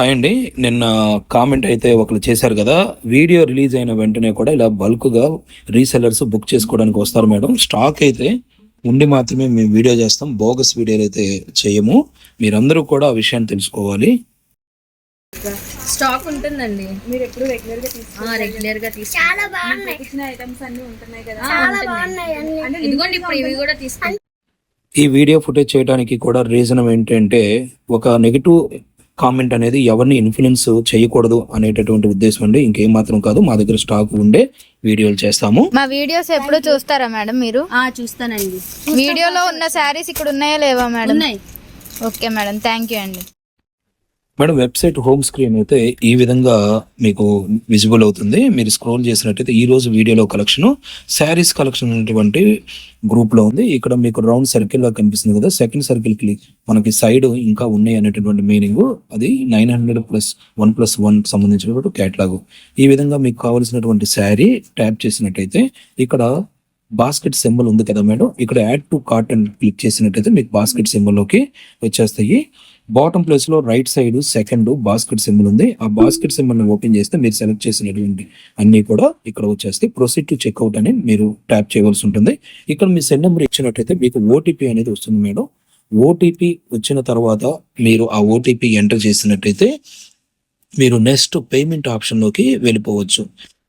Hi అండి. నిన్న comment అయితే ఒకరు చేశారు కదా వీడియో రిలీజ్ అయిన వెంటనే కూడా ఇలా బల్క్గా రీసెల్లర్స్ బుక్ చేసుకోవడానికి వస్తారు మేడం. స్టాక్ అయితే ఉండి మాత్రమే మేము వీడియో చేస్తాం బోగస్ వీడియోలు అయితే చేయము. మీరందరూ కూడా ఆ విషయాన్ని తెలుసుకోవాలి. స్టాక్ ఉంటుందండి. మీరు ఎప్పుడు రెగ్యులర్గా తీసుకుంటారు? రెగ్యులర్గా తీసుకుంటాం. ఇచ్చిన ఐటమ్స్ అన్ని ఉంటున్నాయి కదా. అంటే ఇదిగోండి ఇప్పుడు ఇవి కూడా తీసుకుంటాం. ఈ వీడియో ఫుటేజ్ చేయడానికి కూడా రీజన్ ఏంటంటే ఒక నెగిటివ్ కామెంట్ అనేది ఎవరిని ఇన్ఫ్లుయెన్స్ చేయకూడదు అనేటటువంటి ఉద్దేశం అండి. ఇంకేం మాత్రం కాదు మా దగ్గర స్టాక్ ఉండే వీడియోలు చేస్తాము. మా వీడియోస్ ఎప్పుడు చూస్తారా మేడం మీరు? ఆ చూస్తానండి. వీడియోలో ఉన్న శారీస్ ఇక్కడ ఉన్నాయా లేవా మేడం? ఉన్నాయి. ఓకే మేడం థ్యాంక్ యూ అండి. మేడం వెబ్సైట్ హోమ్ స్క్రీన్ అయితే ఈ విధంగా మీకు విజిబుల్ అవుతుంది. మీరు స్క్రోల్ చేసినట్టయితే ఈ రోజు వీడియోలో కలెక్షన్ శారీస్ కలెక్షన్ అనేటువంటి గ్రూప్లో ఉంది. ఇక్కడ మీకు రౌండ్ సర్కిల్ లా కనిపిస్తుంది కదా సెకండ్ సర్కిల్కి మనకి సైడ్ ఇంకా ఉన్నాయి అనేటటువంటి మీనింగ్ అది nine hundred plus one plus one సంబంధించినటువంటి కేటలాగ్ ఈ విధంగా మీకు కావలసినటువంటి శారీ ట్యాప్ చేసినట్టయితే ఇక్కడ బాస్కెట్ సింబల్ ఉంది కదా మేడం. ఇక్కడ యాడ్ టు కార్ట్ అని క్లిక్ చేసినట్టయితే మీకు బాస్కెట్ సింబల్లోకి వచ్చేస్తాయి. బాటమ్ ప్లేస్లో right side second basket symbol ఉంది. ఆ బాస్కెట్ సింబల్ని ఓపెన్ చేస్తే మీరు సెలెక్ట్ చేసినటువంటి అన్ని కూడా ఇక్కడ వచ్చేస్తే ప్రొసీడ్ టు చెక్అవుట్ అని మీరు ట్యాప్ చేయవలసి ఉంటుంది. ఇక్కడ మీ సెల్ నెంబర్ ఇచ్చినట్టయితే మీకు ఓటీపీ అనేది వస్తుంది మేడం. ఓటీపీ వచ్చిన తర్వాత మీరు ఆ ఓటీపీ ఎంటర్ చేసినట్టయితే మీరు నెక్స్ట్ పేమెంట్ ఆప్షన్లోకి వెళ్ళిపోవచ్చు.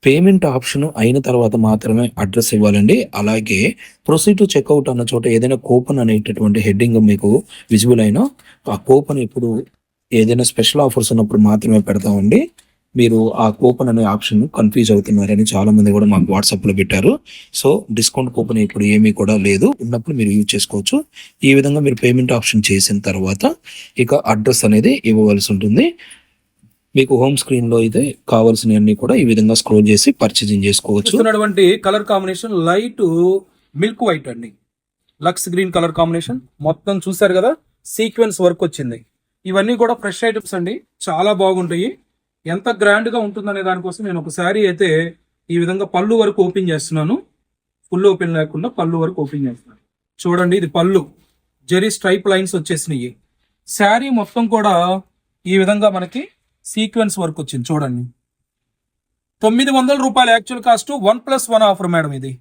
పేమెంట్ ఆప్షన్ అయిన తర్వాత మాత్రమే అడ్రస్ ఇవ్వాలండి. అలాగే ప్రొసీడ్ టు చెక్అవుట్ అన్న చోట ఏదైనా కూపన్ అనేటటువంటి హెడ్డింగ్ మీకు విజిబుల్ అయినా ఆ కూపన్ ఇప్పుడు ఏదైనా స్పెషల్ ఆఫర్స్ ఉన్నప్పుడు మాత్రమే పెడతామండి. మీరు ఆ కూపన్ అనే ఆప్షన్ కన్ఫ్యూజ్ అవుతున్నారని చాలా మంది కూడా మాకు వాట్సాప్లో పెట్టారు. సో డిస్కౌంట్ కూపన్ ఇప్పుడు ఏమీ కూడా లేదు. ఉన్నప్పుడు మీరు యూజ్ చేసుకోవచ్చు. ఈ విధంగా మీరు పేమెంట్ ఆప్షన్ చేసిన తర్వాత ఇక అడ్రస్ అనేది ఇవ్వవలసి ఉంటుంది. మీకు హోమ్ స్క్రీన్లో అయితే కావాల్సినవన్నీ కూడా ఈ విధంగా స్క్రోల్ చేసి పర్చేజింగ్ చేసుకోవచ్చు. చూస్తున్నటువంటి colour combination light milk white అండి. లక్స్ గ్రీన్ కలర్ కాంబినేషన్ మొత్తం చూసారు కదా సీక్వెన్స్ వర్క్ వచ్చింది. ఇవన్నీ కూడా ఫ్రెష్ ఐటమ్స్ అండి. చాలా బాగుంటాయి. ఎంత గ్రాండ్గా ఉంటుందనే దానికోసం నేను ఒక శారీ అయితే ఈ విధంగా పళ్ళు వరకు ఓపెన్ చేస్తున్నాను. ఫుల్ ఓపెన్ లేకుండా పళ్ళు వరకు ఓపెన్ చేస్తున్నాను. చూడండి ఇది పళ్ళు. జెరీ స్ట్రైప్ లైన్స్ వచ్చేసినాయి. శారీ మొత్తం కూడా ఈ విధంగా మనకి సీక్వెన్స్ వర్క్ వచ్చింది చూడండి. తొమ్మిది వందల రూపాయలు actual cost one plus one offer madam ఇది.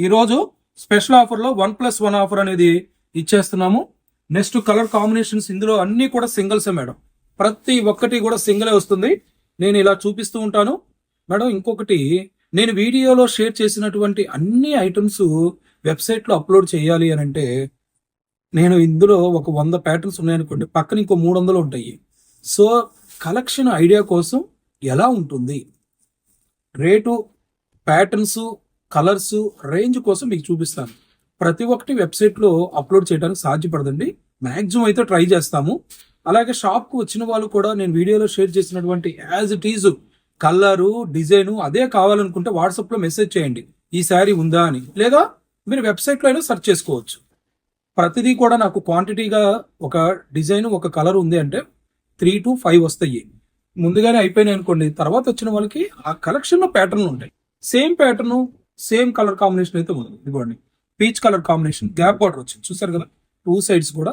ఈరోజు స్పెషల్ ఆఫర్లో వన్ ప్లస్ వన్ ఆఫర్ అనేది ఇచ్చేస్తున్నాము. నెక్స్ట్ కలర్ కాంబినేషన్స్ ఇందులో అన్నీ కూడా సింగిల్సే మేడం. ప్రతి ఒక్కటి కూడా సింగిలే వస్తుంది. నేను ఇలా చూపిస్తూ ఉంటాను. మేడం ఇంకొకటి నేను వీడియోలో షేర్ చేసినటువంటి అన్ని ఐటమ్స్ వెబ్సైట్లో అప్లోడ్ చేయాలి అని అంటే నేను ఇందులో ఒక వంద ప్యాటర్న్స్ ఉన్నాయనుకోండి పక్కన ఇంకో మూడు వందలు ఉంటాయి. సో కలెక్షన్ ఐడియా కోసం ఎలా ఉంటుంది? రేటు ప్యాటర్న్స్ కలర్స్ రేంజ్ కోసం మీకు చూపిస్తాను. ప్రతి ఒక్కటి వెబ్సైట్లో అప్లోడ్ చేయడానికి సాధ్యపడదండి. మ్యాక్సిమం అయితే ట్రై చేస్తాము. అలాగే షాప్కు వచ్చిన వాళ్ళు కూడా నేను వీడియోలో షేర్ చేసినటువంటి as it is colour design అదే కావాలనుకుంటే వాట్సాప్లో మెసేజ్ చేయండి. ఈ శారీ ఉందా అని. లేదా మీరు వెబ్సైట్లో అయినా సెర్చ్ చేసుకోవచ్చు. ప్రతిదీ కూడా నాకు క్వాంటిటీగా ఒక డిజైన్ ఒక కలర్ ఉంది అంటే త్రీ టు ఫైవ్ వస్తాయి. ముందుగానే అయిపోయినాయి అనుకోండి తర్వాత వచ్చిన వాళ్ళకి ఆ కలెక్షన్లో ప్యాటర్న్ ఉంటాయి. Same pattern same colour combination అయితే ఉంది. ఇదిగోండి peach colour combination gap border వచ్చింది. చూసారు కదా టూ సైడ్స్ కూడా.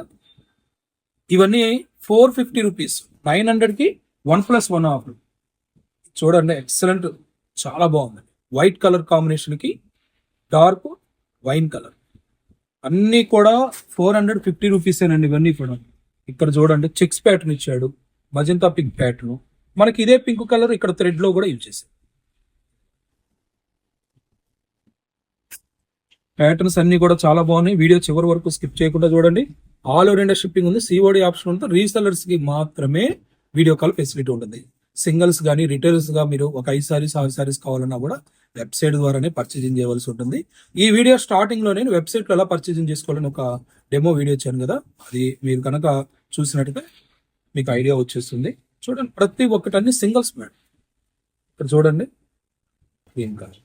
ఇవన్నీ ఫోర్ ఫిఫ్టీ రూపీస్ నైన్ హండ్రెడ్కి వన్ ప్లస్ వన్ ఆఫర్ చూడండి ఎక్సలెంట్ చాలా బాగుంది. వైట్ కలర్ కాంబినేషన్కి డార్క్ వైన్ కలర్ అన్నీ కూడా ఫోర్ హండ్రెడ్ ఫిఫ్టీ రూపీసేనండి ఇవన్నీ కూడా. ఇక్కడ చూడండి చెక్స్ ప్యాటర్న్ ఇచ్చాడు. మజంతా పింక్ ప్యాటర్న్ మనకి ఇదే పింక్ కలర్ ఇక్కడ థ్రెడ్లో కూడా యూజ్ చేశారు. ప్యాటర్న్స్ అన్ని కూడా చాలా బాగున్నాయి. వీడియో చివరి వరకు స్కిప్ చేయకుండా చూడండి. ఆల్ ఓవర్ ఇండియా షిప్పింగ్ ఉంది సిఓడి ఆప్షన్ ఉంటుంది రీసెలర్స్కి మాత్రమే వీడియో కాల్ ఫెసిలిటీ ఉంటుంది. సింగిల్స్ కానీ రిటైల్స్గా మీరు ఒక ఐదు సారీస్ ఆరు సారీస్ కావాలన్నా కూడా వెబ్సైట్ ద్వారానే పర్చేజింగ్ చేయవలసి ఉంటుంది. ఈ వీడియో స్టార్టింగ్లో నేను వెబ్సైట్లో ఎలా పర్చేజింగ్ చేసుకోవాలని ఒక డెమో వీడియో ఇచ్చాను కదా. అది మీరు కనుక చూసినట్టుగా మీకు ఐడియా వచ్చేస్తుంది. చూడండి ప్రతి ఒక్కటి అన్ని సింగిల్స్ మేడం. ఇక్కడ చూడండి. Green colour.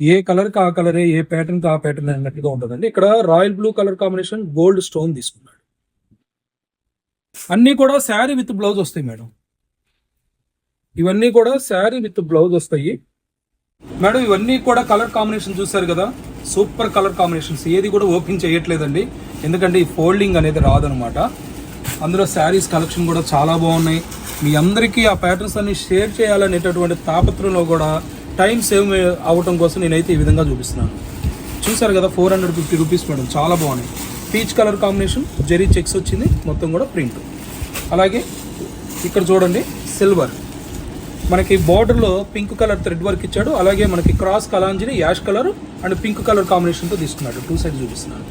ఏ కలర్కి ఆ కలరే ఏ ప్యాటర్న్కి ఆ ప్యాటర్న్ అన్నట్టుగా ఉంటుందండి. ఇక్కడ royal blue colour combination gold stone తీసుకున్నాడు. అన్నీ కూడా శారీ విత్ బ్లౌజ్ వస్తాయి మేడం. ఇవన్నీ కూడా శారీ విత్ బ్లౌజ్ వస్తాయి. మేడం ఇవన్నీ కూడా కలర్ కాంబినేషన్ చూసారు కదా? Super colour combinations. ఏది కూడా ఓపెన్ చేయట్లేదండి. ఎందుకంటే ఈ ఫోల్డింగ్ అనేది రాదనమాట. అందులో శారీస్ కలెక్షన్ కూడా చాలా బాగున్నాయి. మీ అందరికీ ఆ ప్యాటర్న్స్ అన్ని షేర్ చేయాలనేటటువంటి తాపత్రంలో కూడా టైం సేవ్ అవ్వటం కోసం నేనైతే ఈ విధంగా చూపిస్తున్నాను. చూసారు కదా four hundred fifty rupees madam. చాలా బాగున్నాయి. Peach colour combination zari checks వచ్చింది మొత్తం కూడా ప్రింట్. అలాగే ఇక్కడ చూడండి సిల్వర్. మనకి బార్డర్లో పింక్ కలర్ థ్రెడ్ వర్క్ ఇచ్చాడు. అలాగే మనకి cross కలాంజిని ash colour and pink colour కాంబినేషన్తో తీసుకున్నాడు. టూ సైడ్ చూపిస్తున్నాడు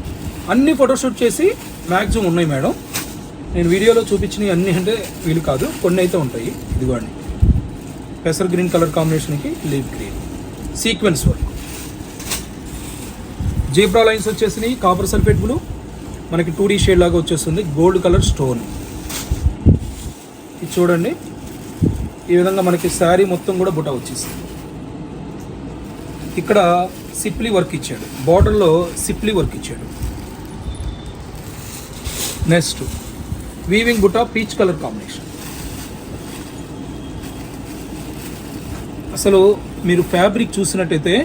అన్ని ఫోటోషూట్ చేసి మ్యాక్సిమం ఉన్నాయి మేడం. నేను వీడియోలో చూపించినవి అన్నీ అంటే వీలు కాదు. కొన్ని అయితే ఉంటాయి. ఇదిగోండి. పెసర్ గ్రీన్ కలర్ కాంబినేషన్కి leave green sequence work zebra lines వచ్చేసినాయి. కాపర్ సల్ఫేట్ బ్లూ మనకి టూ డీ షేడ్ లాగా వచ్చేస్తుంది. గోల్డ్ కలర్ స్టోన్ ఇది చూడండి. ఈ విధంగా మనకి శారీ మొత్తం కూడా బుట్ట వచ్చేసింది. ఇక్కడ సిప్లీ వర్క్ ఇచ్చాడు. బార్డర్లో సిప్లీ వర్క్ ఇచ్చాడు. నెక్స్ట్ వీవింగ్ బుట్ట పీచ్ కలర్ కాంబినేషన్ అసలు మీరు ఫ్యాబ్రిక్ చూసినట్టయితే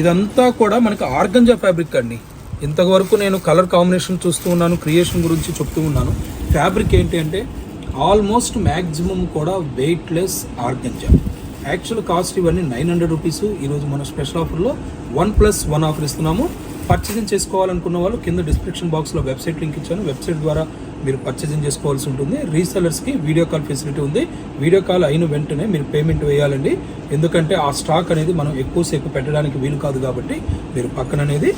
ఇదంతా కూడా మనకి ఆర్గంజా ఫ్యాబ్రిక్ అండి. ఇంతవరకు నేను కలర్ కాంబినేషన్ చూస్తూ ఉన్నాను క్రియేషన్ గురించి చెప్తూ ఉన్నాను. ఫ్యాబ్రిక్ ఏంటి అంటే ఆల్మోస్ట్ మ్యాక్సిమం కూడా వెయిట్లెస్ ఆర్గంజా. యాక్చువల్ కాస్ట్ ఇవన్నీ నైన్ హండ్రెడ్ రూపీస్ ఈరోజు మన స్పెషల్ ఆఫర్లో వన్ ప్లస్ వన్ ఆఫర్ ఇస్తున్నాము. పర్చేసింగ్ చేసుకోవాలనుకున్న వాళ్ళు కింద డిస్క్రిప్షన్ బాక్స్లో వెబ్సైట్ లింక్ ఇచ్చాను. వెబ్సైట్ ద్వారా మీరు పర్చేసింగ్ చేసుకోవాల్సి ఉంటుంది. రీసెలర్స్కి వీడియో కాల్ ఫెసిలిటీ ఉంది. వీడియో కాల్ అయిన వెంటనే మీరు పేమెంట్ వేయాలండి. ఎందుకంటే ఆ స్టాక్ అనేది మనం ఎక్కువసేపు పెట్టడానికి వీలు కాదు కాబట్టి మీరు పక్కన అనేది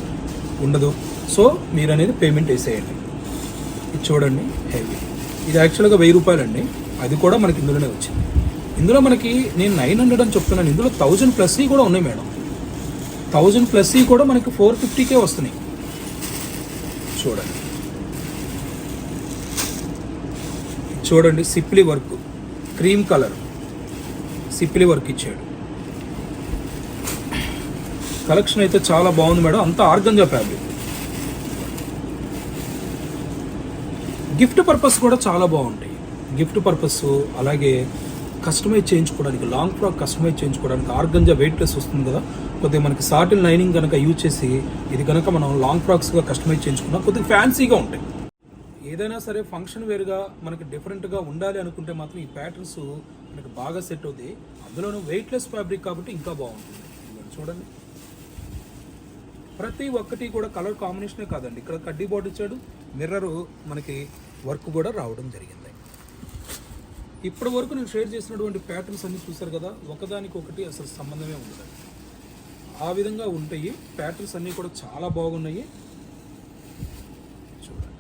ఉండదు. సో మీరు అనేది పేమెంట్ వేసేయండి. ఇది చూడండి హెవీ ఇది యాక్చువల్గా వెయ్యి రూపాయలండి. అది కూడా మనకి ఇందులోనే వచ్చింది. ఇందులో మనకి నేను నైన్ హండ్రెడ్ అని చెప్తున్నాను. ఇందులో థౌజండ్ ప్లస్ కూడా ఉన్నాయి మేడం. థౌజండ్ ప్లస్ కూడా మనకి ఫోర్ ఫిఫ్టీకే వస్తున్నాయి. చూడండి. చూడండి సిప్లి work. Cream colour. Sipli work ఇచ్చాడు. కలెక్షన్ అయితే చాలా బాగుంది మేడం. అంతా ఆర్గంజా ఫ్యాబ్రిక్. గిఫ్ట్ పర్పస్ కూడా చాలా బాగుంటాయి. గిఫ్ట్ పర్పస్ అలాగే కస్టమైజ్ చేయించుకోవడానికి లాంగ్ ఫ్రాక్ కస్టమైజ్ చేయించుకోవడానికి ఆర్గంజా వెయిట్లెస్ వస్తుంది కదా. కొద్దిగా మనకి సాటిల్ లైనింగ్ కనుక యూజ్ చేసి ఇది కనుక మనం లాంగ్ ఫ్రాక్స్గా కస్టమైజ్ చేయించుకున్నా కొద్దిగా ఫ్యాన్సీగా ఉంటాయి. ఏదైనా సరే ఫంక్షన్ వేరుగా మనకి డిఫరెంట్గా ఉండాలి అనుకుంటే మాత్రం ఈ ప్యాటర్న్స్ మనకి బాగా సెట్ అవుతాయి. అందులోనూ వెయిట్లెస్ ఫ్యాబ్రిక్ కాబట్టి ఇంకా బాగుంటుంది. చూడండి. ప్రతి ఒక్కటి కూడా కలర్ కాంబినేషనే కాదండి. ఇక్కడ కడ్డీ బోర్డు ఇచ్చాడు. మిర్రర్ మనకి వర్క్ కూడా రావడం జరిగింది. ఇప్పటి వరకు నేను షేర్ చేసినటువంటి ప్యాటర్న్స్ అన్ని చూశారు కదా ఒకదానికి ఒకటి అసలు సంబంధమే ఉండదు. ఆ విధంగా ఉంటాయి. ప్యాటర్న్స్ అన్నీ కూడా చాలా బాగున్నాయి. చూడండి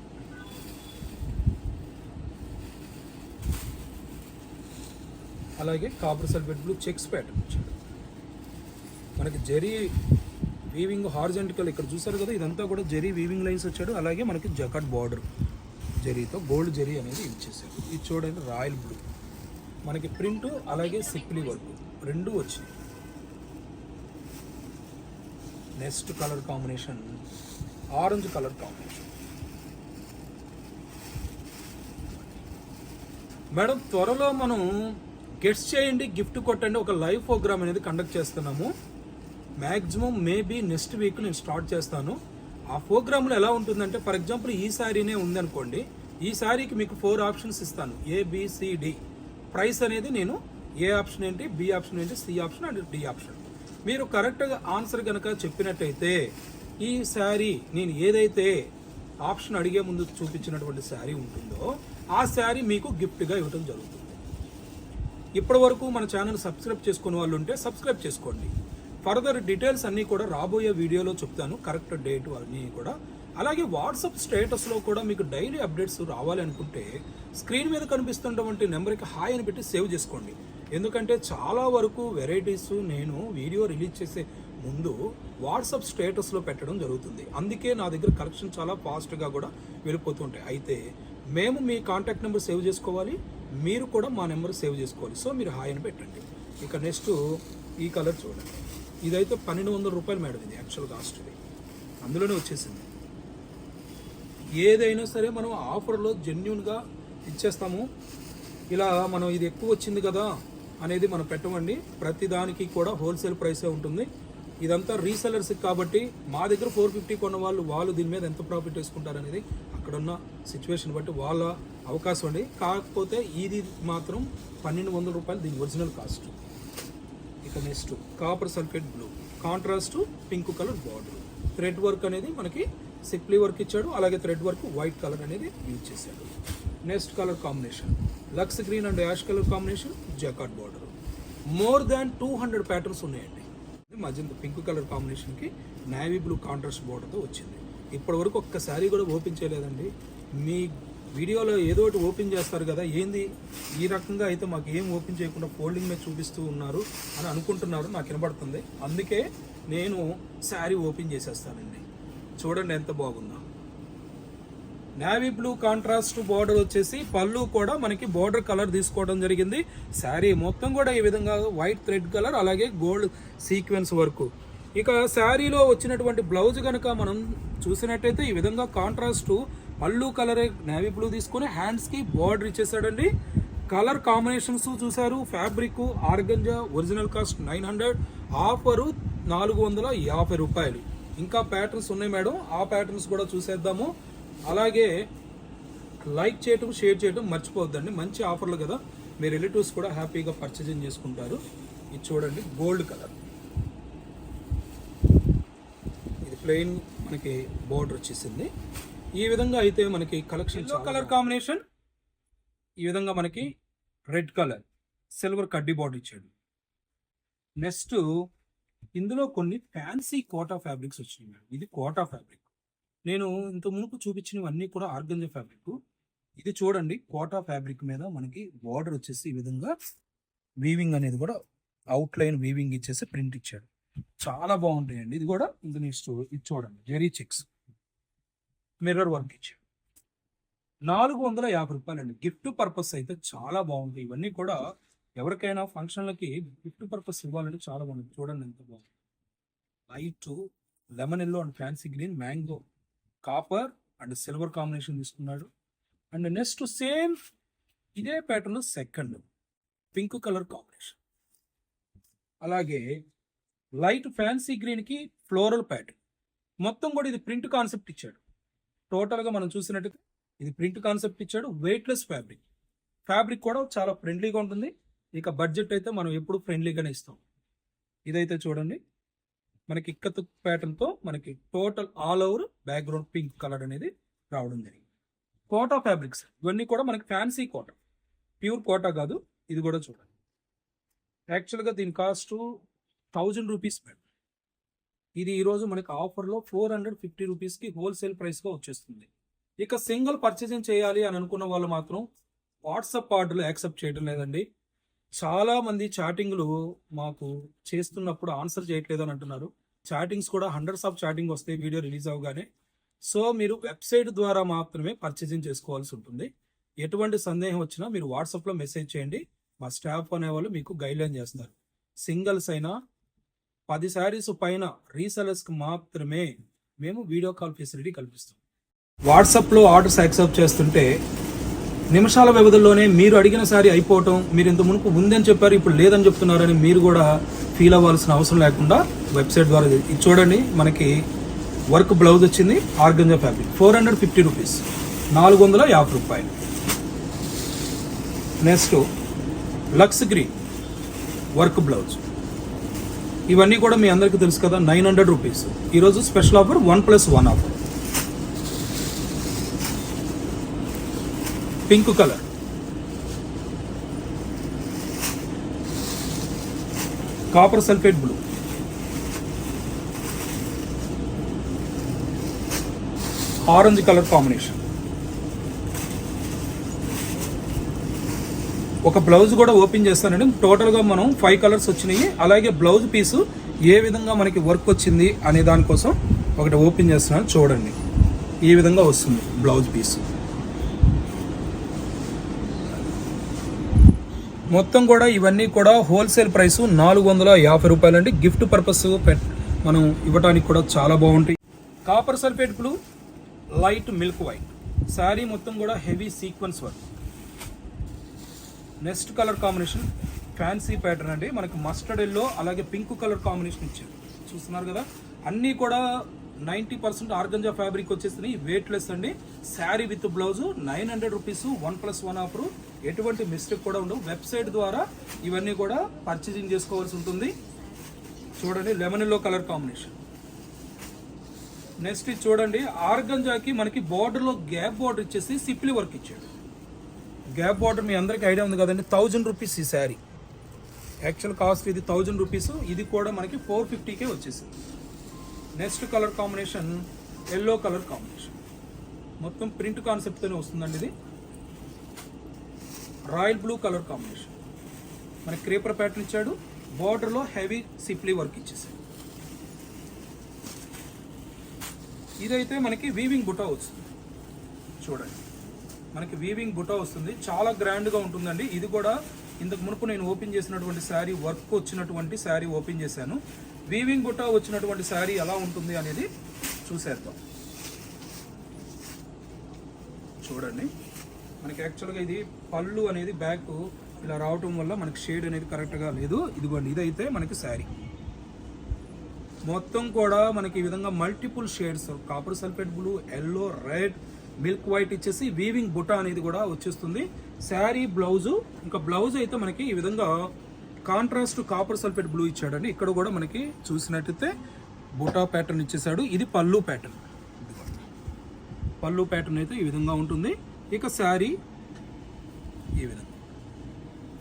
అలాగే copper sulphate blue checks pattern వచ్చాడు. మనకి జరీ వీవింగ్ హార్జెంటికల్ ఇక్కడ చూసారు కదా ఇదంతా కూడా జరీ వీవింగ్ లైన్స్ వచ్చాడు. అలాగే మనకి జకాట్ బార్డర్ జరీతో గోల్డ్ జరీ అనేది ఇచ్చేసాడు ఇది చూడండి రాయల్ బ్లూ మనకి ప్రింట్ అలాగే సిప్లీ వర్క్ రెండు వచ్చినాయి. Next colour combination orange colour combination. Madam త్వరలో మనం గెట్స్ చేయండి గిఫ్ట్ కొట్టండి ఒక లైవ్ ప్రోగ్రామ్ అనేది కండక్ట్ చేస్తున్నాము. మ్యాక్సిమం మేబీ నెక్స్ట్ వీక్ నేను స్టార్ట్ చేస్తాను. ఆ ప్రోగ్రాంలో ఎలా ఉంటుందంటే ఫర్ ఎగ్జాంపుల్ ఈ శారీనే ఉందనుకోండి ఈ శారీకి మీకు ఫోర్ ఆప్షన్స్ ఇస్తాను. A B C D price అనేది నేను ఏ ఆప్షన్ ఏంటి బి ఆప్షన్ ఏంటి C option and D option. మీరు కరెక్ట్గా ఆన్సర్ కనుక చెప్పినట్టయితే ఈ శారీ నేను ఏదైతే ఆప్షన్ అడిగే ముందు చూపించినటువంటి శారీ ఉంటుందో ఆ శారీ మీకు గిఫ్ట్గా ఇవ్వడం జరుగుతుంది. ఇప్పటి వరకు మన ఛానల్ సబ్స్క్రైబ్ చేసుకునే వాళ్ళు ఉంటే సబ్స్క్రైబ్ చేసుకోండి. ఫర్దర్ డీటెయిల్స్ అన్నీ కూడా రాబోయే వీడియోలో చెప్తాను. కరెక్ట్ డేట్ అన్నీ కూడా. అలాగే వాట్సాప్ స్టేటస్లో కూడా మీకు డైలీ అప్డేట్స్ రావాలి అనుకుంటే స్క్రీన్ మీద కనిపిస్తున్నటువంటి నెంబర్కి హాయ్ అని పెట్టి సేవ్ చేసుకోండి. ఎందుకంటే చాలా వరకు వెరైటీస్ నేను వీడియో రిలీజ్ చేసే ముందు వాట్సాప్ స్టేటస్లో పెట్టడం జరుగుతుంది. అందుకే నా దగ్గర కలెక్షన్ చాలా ఫాస్ట్గా కూడా వెళ్ళిపోతుంటాయి అయితే మేము మీ కాంటాక్ట్ నెంబర్ సేవ్ చేసుకోవాలి. మీరు కూడా మా నెంబర్ సేవ్ చేసుకోవాలి. సో మీరు హాయ్ అని పెట్టండి. ఇక నెక్స్ట్ ఈ కలర్ చూడండి. ఇదైతే పన్నెండు వందల రూపాయలు మేడం ఇది యాక్చువల్ కాస్ట్ ఇది. అందులోనే వచ్చేసింది. ఏదైనా సరే మనం ఆఫర్లో జెన్యున్గా ఇచ్చేస్తాము. ఇలా మనం ఇది ఎక్కువ వచ్చింది కదా అనేది మనం పెట్టమండి. ప్రతి దానికి కూడా హోల్సేల్ ప్రైసే ఉంటుంది. ఇదంతా రీసెలర్స్ కాబట్టి మా దగ్గర ఫోర్ ఫిఫ్టీ కొన్న వాళ్ళు వాళ్ళు దీని మీద ఎంత ప్రాఫిట్ వేసుకుంటారు అనేది అక్కడున్న సిచ్యువేషన్ బట్టి వాళ్ళ అవకాశం అండి. కాకపోతే ఇది మాత్రం పన్నెండు వందల రూపాయలు దీని ఒరిజినల్ కాస్ట్. ఇక next copper sulphate blue. Contrast pink colour border. Thread work అనేది మనకి సిప్లీ వర్క్ ఇచ్చాడు. అలాగే థ్రెడ్ వర్క్ వైట్ కలర్ అనేది యూజ్ చేశాడు. Next colour combination lux green and ash colour combination jacquard border more than two hundred patterns ఉన్నాయండి. మధ్య pink colour కాంబినేషన్కి నావీ బ్లూ కాంట్రాస్ట్ బార్డర్తో వచ్చింది. ఇప్పటి వరకు ఒక్క శారీ కూడా ఓపెన్ చేయలేదండి. మీ వీడియోలో ఏదో ఒకటి ఓపెన్ చేస్తారు కదా ఏంది? ఈ రకంగా అయితే మాకు ఏం ఓపెన్ చేయకుండా ఫోల్డింగ్ మీద చూపిస్తూ ఉన్నారు అని అనుకుంటున్నారు నాకు వినబడుతుంది. అందుకే నేను శారీ ఓపెన్ చేసేస్తానండి. చూడండి ఎంత బాగుందో. నావీ బ్లూ కాంట్రాస్ట్ బార్డర్ వచ్చేసి పళ్ళు కూడా మనకి బార్డర్ కలర్ తీసుకోవడం జరిగింది. శారీ మొత్తం కూడా ఈ విధంగా వైట్ థ్రెడ్ కలర్ అలాగే గోల్డ్ సీక్వెన్స్ వర్క్ ఇక శారీలో వచ్చినటువంటి బ్లౌజ్ కనుక మనం చూసినట్టయితే ఈ విధంగా కాంట్రాస్ట్ పళ్ళు కలరే నేవీ బ్లూ తీసుకొని హ్యాండ్స్కి బార్డర్ ఇచ్చేసాడండి కలర్ కాంబినేషన్స్ చూశారు. Fabric organza original cost nine hundred offer నాలుగు వందల యాభై రూపాయలు. ఇంకా ప్యాటర్న్స్ ఉన్నాయి మేడం. ఆ ప్యాటర్న్స్ కూడా చూసేద్దాము. అలాగే లైక్ చేయటం షేర్ చేయటం మర్చిపోవద్దండి. మంచి ఆఫర్లు కదా. మీ రిలేటివ్స్ కూడా హ్యాపీగా పర్చేజింగ్ చేసుకుంటారు. ఇది చూడండి గోల్డ్ కలర్. ఇది ప్లెయిన్ మనకి బోర్డర్ వచ్చేసింది. ఈ విధంగా అయితే మనకి కలెక్షన్ కలర్ కాంబినేషన్. ఈ విధంగా మనకి రెడ్ కలర్ సిల్వర్ కడ్డీ బార్డర్ ఇచ్చాడు. నెక్స్ట్ ఇందులో కొన్ని ఫ్యాన్సీ కోటా ఫ్యాబ్రిక్స్ వచ్చినాయి మేడం. ఇది కోటా ఫ్యాబ్రిక్. నేను ఇంత మునుపు చూపించినవన్నీ కూడా ఆర్గంజా ఫ్యాబ్రిక్. ఇది చూడండి కోటా ఫ్యాబ్రిక్ మీద మనకి బార్డర్ వచ్చేసి ఈ విధంగా వీవింగ్ అనేది కూడా అవుట్ లైన్ వీవింగ్ ఇచ్చేసి ప్రింట్ ఇచ్చాడు. చాలా బాగుంటాయండి. ఇది కూడా ఇంకా నెక్స్ట్ ఇది చూడండి జెరీ చెక్స్. మిర్రర్ వర్క్ ఇచ్చాడు. నాలుగు వందల యాభై రూపాయలు అండి గిఫ్ట్ పర్పస్ అయితే చాలా బాగుంది. ఇవన్నీ కూడా ఎవరికైనా ఫంక్షన్లకి గిఫ్ట్ పర్పస్ ఇవ్వాలంటే చాలా బాగుంది. చూడండి ఎంత బాగుంది. Light lemon yellow and fancy green mango. Copper and silver combination తీసుకున్నాడు. అండ్ నెక్స్ట్ సేమ్ ఇదే pattern second pink colour combination అలాగే లైట్ ఫ్యాన్సీ గ్రీన్కి ఫ్లోరల్ ప్యాటర్న్ మొత్తం కూడా ఇది ప్రింట్ కాన్సెప్ట్ ఇచ్చాడు. టోటల్గా మనం చూసినట్టయితే ఇది ప్రింట్ కాన్సెప్ట్ ఇచ్చాడు. వెయిట్లెస్ ఫ్యాబ్రిక్ ఫ్యాబ్రిక్ కూడా చాలా ఫ్రెండ్లీగా ఉంటుంది. ఇక బడ్జెట్ అయితే మనం ఎప్పుడు ఫ్రెండ్లీగానే ఇస్తాం. ఇదైతే చూడండి. మనకి ఇక్కత్ ప్యాటర్న్తో మనకి total all over background pink colour అనేది రావడం జరిగింది. కోటా ఫ్యాబ్రిక్స్ ఇవన్నీ కూడా మనకి ఫ్యాన్సీ కోటా. ప్యూర్ కోటా కాదు ఇది కూడా చూడండి. యాక్చువల్గా దీని కాస్ట్ థౌజండ్ రూపీస్ మేడం. ఇది ఈరోజు మనకి ఆఫర్లో ఫోర్ హండ్రెడ్ ఫిఫ్టీ రూపీస్కి హోల్సేల్ ప్రైస్గా వచ్చేస్తుంది. ఇక సింగిల్ పర్చేసింగ్ చేయాలి అని అనుకున్న వాళ్ళు మాత్రం వాట్సాప్ ఆర్డర్లు యాక్సెప్ట్ చేయడం లేదండి. చాలా మంది చాటింగ్లు మాకు చేస్తున్నప్పుడు ఆన్సర్ చేయట్లేదు అని అంటున్నారు. చాటింగ్స్ కూడా హండ్రెడ్స్ ఆఫ్ చాటింగ్ వస్తాయి వీడియో రిలీజ్ అవగానే. సో మీరు వెబ్సైట్ ద్వారా మాత్రమే పర్చేసింగ్ చేసుకోవాల్సి ఉంటుంది. ఎటువంటి సందేహం వచ్చినా మీరు వాట్సాప్లో మెసేజ్ చేయండి. మా స్టాఫ్ అనేవాళ్ళు మీకు గైడ్లైన్ చేస్తారు. సింగిల్స్ అయినా పది శారీస్ పైన రీసెలర్స్కి మాత్రమే మేము వీడియో కాల్ ఫెసిలిటీ కల్పిస్తాం. వాట్సాప్లో ఆర్డర్స్ యాక్సెప్ట్ చేస్తుంటే నిమిషాల వ్యవధిలోనే మీరు అడిగిన సారీ అయిపోవటం మీరు ఇంత మునుపు ఉందని చెప్పారు ఇప్పుడు లేదని చెప్తున్నారని మీరు కూడా ఫీల్ అవ్వాల్సిన అవసరం లేకుండా వెబ్సైట్ ద్వారా ఇది ఇది చూడండి. మనకి వర్క్ బ్లౌజ్ వచ్చింది organza fabric. Four hundred fifty rupees. నాలుగు వందల యాభై రూపాయలు. Next lux green work blouse. ఇవన్నీ కూడా మీ అందరికీ తెలుసు కదా నైన్ హండ్రెడ్ రూపీస్. ఈరోజు special offer one plus one offer. Pink colour. Copper sulphate blue. Orange colour combination. ఒక బ్లౌజ్ కూడా ఓపెన్ చేస్తానండి. టోటల్గా మనం ఫైవ్ కలర్స్ వచ్చినాయి. అలాగే బ్లౌజ్ పీసు ఏ విధంగా మనకి వర్క్ వచ్చింది అనే దానికోసం ఒకటి ఓపెన్ చేస్తున్నాను. చూడండి. ఈ విధంగా వస్తుంది బ్లౌజ్ పీస్. మొత్తం కూడా ఇవన్నీ కూడా హోల్సేల్ ప్రైస్ నాలుగు వందల యాభై రూపాయలు అండి గిఫ్ట్ పర్పస్ మనం ఇవ్వడానికి కూడా చాలా బాగుంటాయి. Copper sulphate blue light milk white. Sari మొత్తం కూడా heavy sequence work. Next colour combination fancy pattern అండి. మనకి మస్టర్డ్ ఎల్లో అలాగే పింక్ కలర్ కాంబినేషన్ ఇచ్చారు. చూస్తున్నారు కదా? అన్నీ కూడా నైంటీ పర్సెంట్ ఆర్గంజా ఫ్యాబ్రిక్ వచ్చేసి వెయిట్లెస్ అండి. Sari with blouse nine hundred rupees one plus one offer. ఎటువంటి మిస్టేక్ కూడా ఉండవు. వెబ్సైట్ ద్వారా ఇవన్నీ కూడా పర్చేసింగ్ చేసుకోవాల్సి ఉంటుంది. చూడండి lemon yellow colour combination next ఇది చూడండి ఆర్గంజాకి మనకి బార్డర్లో గ్యాప్ బార్డర్ ఇచ్చేసి సిప్లీ వర్క్ ఇచ్చాడు. గ్యాప్ బార్డర్ మీ అందరికీ ఐడియా ఉంది కదండి థౌజండ్ రూపీస్ ఈ శారీ. యాక్చువల్ కాస్ట్ ఇది థౌజండ్ రూపీస్ ఇది కూడా మనకి ఫోర్ ఫిఫ్టీకే వచ్చేసింది. Next colour combination yellow colour combination మొత్తం ప్రింట్ కాన్సెప్ట్తోనే వస్తుందండి ఇది. Royal blue colour combination. మనకి క్రేపర్ ప్యాటర్న్ ఇచ్చాడు. బార్డర్లో హెవీ సిప్లీ వర్క్ ఇచ్చేసాడు. ఇదైతే మనకి వీవింగ్ బుటా వస్తుంది. చూడండి. మనకి వీవింగ్ బుటా వస్తుంది. చాలా గ్రాండ్గా ఉంటుందండి. ఇది కూడా ఇంతకు మునుపు నేను ఓపెన్ చేసినటువంటి శారీ వర్క్ వచ్చినటువంటి శారీ ఓపెన్ చేశాను. వీవింగ్ బుటా వచ్చినటువంటి శారీ ఎలా ఉంటుంది అనేది చూసేద్దాం. చూడండి. మనకి యాక్చువల్గా ఇది పళ్ళు అనేది బ్యాక్ ఇలా రావటం వల్ల మనకి షేడ్ అనేది కరెక్ట్గా లేదు. ఇదిగోండి ఇదైతే మనకి శారీ. మొత్తం కూడా మనకి ఈ విధంగా multiple shades copper sulphate blue yellow red milk white ఇచ్చేసి వీవింగ్ బుటా అనేది కూడా వచ్చేస్తుంది. శారీ బ్లౌజు ఇంకా బ్లౌజ్ అయితే మనకి ఈ విధంగా కాంట్రాస్ట్ కాపర్ సల్ఫేట్ బ్లూ ఇచ్చాడండి. ఇక్కడ కూడా మనకి చూసినట్టయితే బుటా ప్యాటర్న్ ఇచ్చేసాడు. ఇది పళ్ళు ప్యాటర్న్. పళ్ళు ప్యాటర్న్ అయితే ఈ విధంగా ఉంటుంది. ఇక శారీ ఈ విధంగా.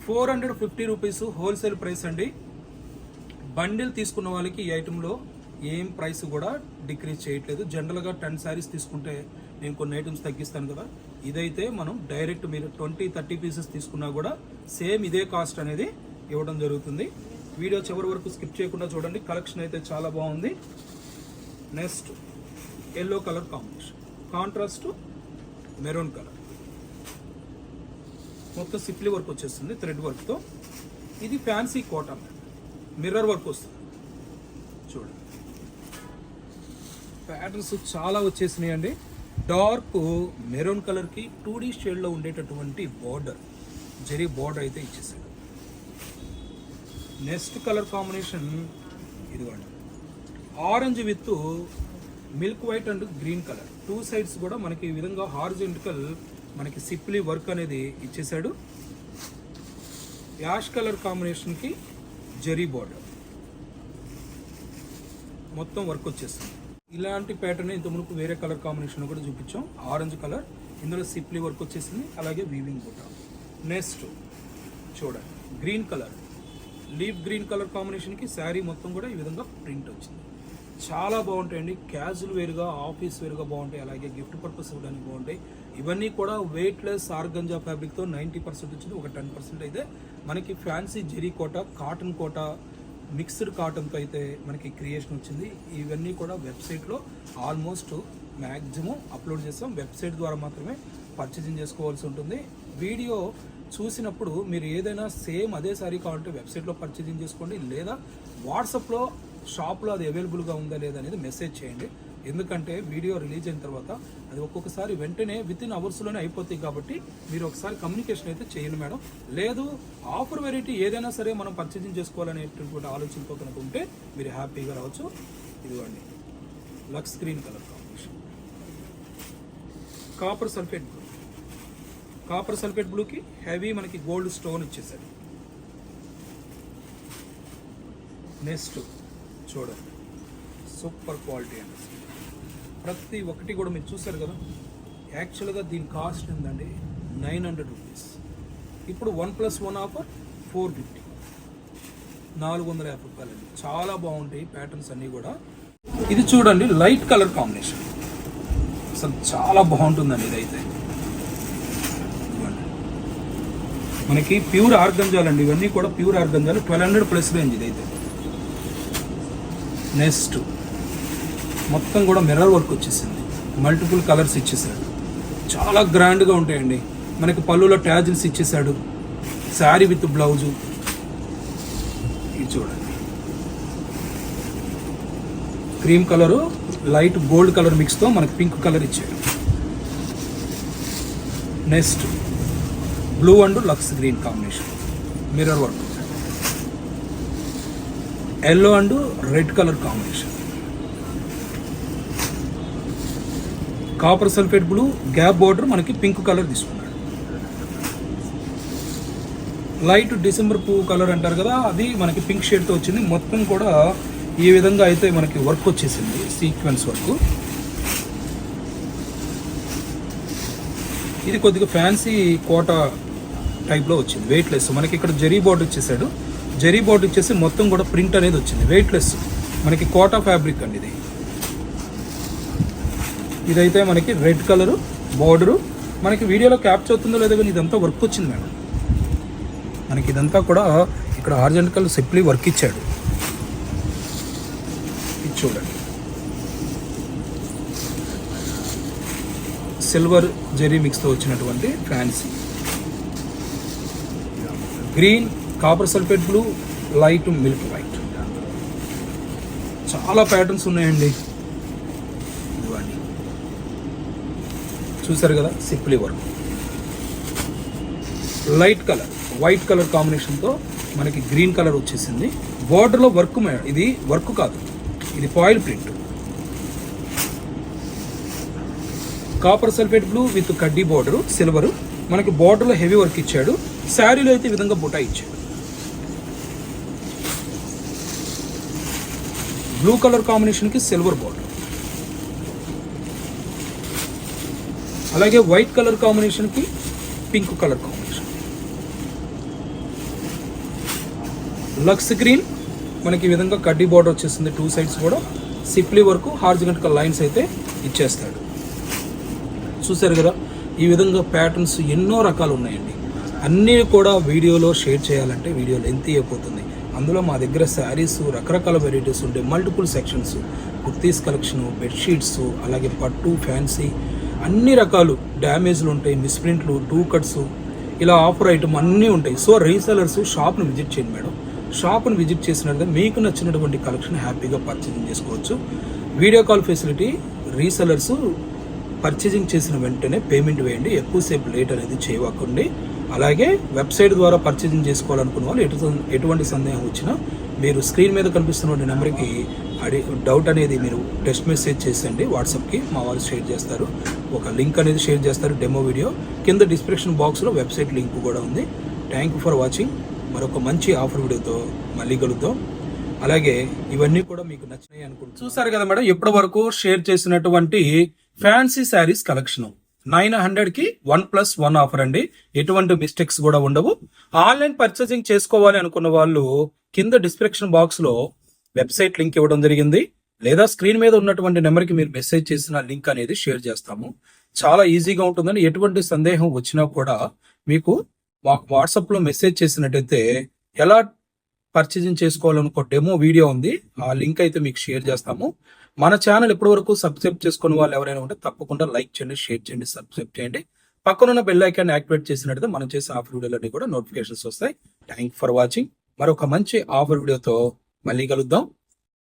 Four hundred fifty rupees wholesale price అండి. బండిల్ తీసుకున్న వాళ్ళకి ఈ ఐటెంలో ఏం ప్రైస్ కూడా డిక్రీజ్ చేయట్లేదు. జనరల్గా టెన్ శారీస్ తీసుకుంటే నేను కొన్ని ఐటమ్స్ తగ్గిస్తాను కదా. ఇదైతే మనం డైరెక్ట్ మీరు ట్వంటీ థర్టీ పీసెస్ తీసుకున్నా కూడా సేమ్ ఇదే కాస్ట్ అనేది ఇవ్వడం జరుగుతుంది. వీడియో చివరి వరకు స్కిప్ చేయకుండా చూడండి. కలెక్షన్ అయితే చాలా బాగుంది. Next yellow colour combination contrast maroon colour మొత్తం సిప్లీ వర్క్ వచ్చేస్తుంది థ్రెడ్ వర్క్తో. ఇది ఫ్యాన్సీ కాటన్ మిర్రర్ వర్క్ వస్తుంది. చూడండి ప్యాటర్న్స్ చాలా వచ్చేసినాయి అండి డార్క్ మెరూన్ కలర్కి టూ డీ షేడ్లో ఉండేటటువంటి బార్డర్ జరీ బార్డర్ అయితే ఇచ్చేసాడు. నెక్స్ట్ కలర్ కాంబినేషన్ ఇదిగోండి. Orange with milk white and green colour two sides కూడా మనకి ఈ విధంగా హార్జెంటికల్ మనకి సిప్లీ వర్క్ అనేది ఇచ్చేసాడు యాష్ కలర్ కాంబినేషన్కి జరీ బార్డర్. మొత్తం వర్క్ వచ్చేస్తుంది ఇలాంటి ప్యాటర్న్ ఇంత మునుపు వేరే కలర్ కాంబినేషన్ కూడా చూపించాం. Orange colour. ఇందులో సిప్లీ వర్క్ వచ్చేసింది. అలాగే వీవింగ్ కూడా. నెక్స్ట్ చూడండి. Green colour leaf green colour కాంబినేషన్కి శారీ మొత్తం కూడా ఈ విధంగా ప్రింట్ వచ్చింది. చాలా బాగుంటాయండి. క్యాజువల్ వేరుగా ఆఫీస్ వేరుగా బాగుంటాయి. అలాగే గిఫ్ట్ పర్పస్ ఇవ్వడానికి బాగుంటాయి. ఇవన్నీ కూడా వెయిట్లెస్ ఆర్గంజా ఫ్యాబ్రిక్తో నైంటీ పర్సెంట్ వచ్చింది ఒక టెన్ పర్సెంట్ అయితే మనకి fancy zari Kota cotton Kota mixed కాటన్తో అయితే మనకి క్రియేషన్ వచ్చింది. ఇవన్నీ కూడా వెబ్సైట్లో ఆల్మోస్ట్ మ్యాక్సిమం అప్లోడ్ చేస్తాం. వెబ్సైట్ ద్వారా మాత్రమే పర్చేసింగ్ చేసుకోవాల్సి ఉంటుంది. వీడియో చూసినప్పుడు మీరు ఏదైనా సేమ్ అదే సారీ కావాలంటే వెబ్సైట్లో పర్చేసింగ్ చేసుకోండి లేదా వాట్సాప్లో షాప్లో అది అవైలబుల్గా ఉందా లేదా అనేది మెసేజ్ చేయండి. ఎందుకంటే వీడియో రిలీజ్ అయిన తర్వాత అది ఒక్కొక్కసారి వెంటనే విత్ ఇన్ అవర్స్లోనే అయిపోతాయి కాబట్టి మీరు ఒకసారి కమ్యూనికేషన్ అయితే చేయండి మేడం. లేదు ఆఫర్ వెరైటీ ఏదైనా సరే మనం పర్చేసింగ్ చేసుకోవాలనేటటువంటి ఆలోచనతో కనుక ఉంటే మీరు హ్యాపీగా రావచ్చు. ఇదిగోండి. Lux screen colour combination copper sulphate blue copper sulphate బ్లూకి హెవీ మనకి గోల్డ్ స్టోన్ ఇచ్చేసాడు నెక్స్ట్ చూడండి. సూపర్ క్వాలిటీ అండి. ప్రతి ఒక్కటి కూడా మీరు చూసారు కదా? యాక్చువల్గా దీని కాస్ట్ ఏంటండి నైన్ హండ్రెడ్ రూపీస్. ఇప్పుడు one plus one offer four fifty. నాలుగు వందల యాభై రూపాయలండి. చాలా బాగుంటాయి ప్యాటర్న్స్ అన్నీ కూడా. ఇది చూడండి లైట్ కలర్ కాంబినేషన్. అసలు చాలా బాగుంటుందండి ఇదైతే. మనకి ప్యూర్ ఆర్గంజాలు అండి ఇవన్నీ కూడా ప్యూర్ ఆర్గంజాలు. ట్వెల్వ్ హండ్రెడ్ ప్లస్ రేంజ్ ఇదైతే. నెక్స్ట్. మొత్తం కూడా మిర్రర్ వర్క్ వచ్చేసింది. మల్టిపుల్ కలర్స్ ఇచ్చేసాడు చాలా గ్రాండ్గా ఉంటాయండి. మనకి పళ్ళులో ట్యాజిల్స్ ఇచ్చేసాడు శారీ విత్ బ్లౌజు ఇది చూడండి. Cream colour light gold colour మిక్స్తో మనకి పింక్ కలర్ ఇచ్చాడు. Next blue and lux green combination mirror work yellow and red colour combination copper sulphate blue gap border మనకి పింక్ కలర్ తీసుకున్నాడు. లైట్ డిసెంబర్ పువ్వు colour అంటారు కదా అది మనకి పింక్ షేడ్తో వచ్చింది. మొత్తం కూడా ఈ విధంగా అయితే మనకి వర్క్ వచ్చేసింది సీక్వెన్స్ వర్క్. ఇది కొద్దిగా ఫ్యాన్సీ కోట టైప్లో వచ్చింది వెయిట్లెస్ మనకి ఇక్కడ జరీ బార్డర్ ఇచ్చేసాడు. జరీ బార్డర్ ఇచ్చేసి మొత్తం కూడా ప్రింట్ అనేది వచ్చింది వెయిట్లెస్ మనకి కోటా ఫ్యాబ్రిక్ అండి ఇది. ఇదైతే మనకి రెడ్ కలరు బార్డరు. మనకి వీడియోలో క్యాప్చర్ అవుతుందో లేదో కానీ ఇదంతా వర్క్ వచ్చింది మేడం. మనకి ఇదంతా కూడా ఇక్కడ హార్జెంటల్ సిప్లీ వర్క్ ఇచ్చాడు. ఇది చూడండి. సిల్వర్ జెరీ మిక్స్తో వచ్చినటువంటి fancy green copper sulphate blue light milk white చాలా ప్యాటర్న్స్ ఉన్నాయండి ఇదిగోండి చూసారు కదా సిప్లీ work. Light colour white colour కాంబినేషన్తో మనకి గ్రీన్ కలర్ వచ్చేసింది. బార్డర్లో వర్క్ ఇది వర్క్ కాదు ఇది foil print. Copper sulphate blue with కడ్డీ బార్డర్ సిల్వర్. మనకి బార్డర్లో హెవీ వర్క్ ఇచ్చాడు. శారీలో అయితే విధంగా బుటా ఇచ్చాడు. బ్లూ కలర్ కాంబినేషన్కి సిల్వర్ బార్డర్. అలాగే వైట్ కలర్ కాంబినేషన్కి pink colour combination. Lux green మనకి ఈ విధంగా కడ్డీ బార్డర్ వచ్చేస్తుంది టూ సైడ్స్ కూడా. సిప్లీ వరకు హార్జిగంటక లైన్స్ అయితే ఇచ్చేస్తాడు. చూసారు కదా ఈ విధంగా ప్యాటర్న్స్ ఎన్నో రకాలు ఉన్నాయండి. అన్నీ కూడా వీడియోలో షేర్ చేయాలంటే వీడియో లెంత్ అయిపోతుంది అందులో మా దగ్గర శారీస్ రకరకాల వెరైటీస్ ఉంటాయి multiple sections kurtis collection bedsheets అలాగే పట్టు ఫ్యాన్సీ అన్ని రకాలు డ్యామేజ్లు ఉంటాయి మిస్ప్రింట్లు టూ కట్స్ ఇలా ఆఫర్ ఐటమ్ అన్నీ ఉంటాయి. సో రీసెలర్స్ షాప్ను విజిట్ చేయండి మేడం. షాప్ను విజిట్ చేసినట్లయితే మీకు నచ్చినటువంటి కలెక్షన్ హ్యాపీగా పర్చేసింగ్ చేసుకోవచ్చు. Video call facility resellers purchasing చేసిన వెంటనే పేమెంట్ వేయండి. ఎక్కువసేపు లేట్ అనేది చేయవకండి. అలాగే వెబ్సైట్ ద్వారా పర్చేసింగ్ చేసుకోవాలనుకున్న వాళ్ళు ఎటు ఎటువంటి సందేహం వచ్చినా మీరు స్క్రీన్ మీద కనిపిస్తున్న నెంబర్కి అడి డౌట్ అనేది మీరు టెక్స్ట్ మెసేజ్ చేసండి వాట్సాప్కి మా వాళ్ళు షేర్ చేస్తారు. ఒక లింక్ అనేది షేర్ చేస్తారు డెమో వీడియో కింద డిస్క్రిప్షన్ బాక్స్లో వెబ్సైట్ లింక్ కూడా ఉంది. థ్యాంక్ యూ ఫర్ వాచింగ్ మరొక మంచి ఆఫర్ వీడియోతో మళ్ళీ కలుద్దాం. అలాగే ఇవన్నీ కూడా మీకు నచ్చినాయి అనుకుంటున్నాను. చూసారు కదా మేడం ఇప్పటి వరకు షేర్ చేసినటువంటి ఫ్యాన్సీ శారీస్ కలెక్షన్ నైన్ హండ్రెడ్కి వన్ ప్లస్ వన్ ఆఫర్ అండి. ఎటువంటి మిస్టేక్స్ కూడా ఉండవు. ఆన్లైన్ పర్చేసింగ్ చేసుకోవాలి అనుకున్న వాళ్ళు కింద డిస్క్రిప్షన్ బాక్స్లో వెబ్సైట్ లింక్ ఇవ్వడం జరిగింది. లేదా స్క్రీన్ మీద ఉన్నటువంటి నెంబర్కి మీరు మెసేజ్ చేసిన లింక్ అనేది షేర్ చేస్తాము. చాలా ఈజీగా ఉంటుందని ఎటువంటి సందేహం వచ్చినా కూడా మీకు మాకు వాట్సాప్లో మెసేజ్ చేసినట్టయితే ఎలా పర్చేజింగ్ చేసుకోవాలనుకో డెమో వీడియో ఉంది. ఆ లింక్ అయితే మీకు షేర్ చేస్తాము. మన ఛానల్ ఇప్పటి వరకు సబ్స్క్రైబ్ చేసుకున్న వాళ్ళు ఎవరైనా ఉంటే తప్పకుండా లైక్ చేయండి షేర్ చేయండి సబ్స్క్రైబ్ చేయండి. పక్కనున్న బెల్ ఐకాన్ యాక్టివేట్ చేసినట్టు మనం చేసే ఆఫర్ వీడియోలన్నీ కూడా నోటిఫికేషన్స్ వస్తాయి. Thank for watching. మరొక మంచి ఆఫర్ వీడియోతో మళ్ళీ కలుద్దాం.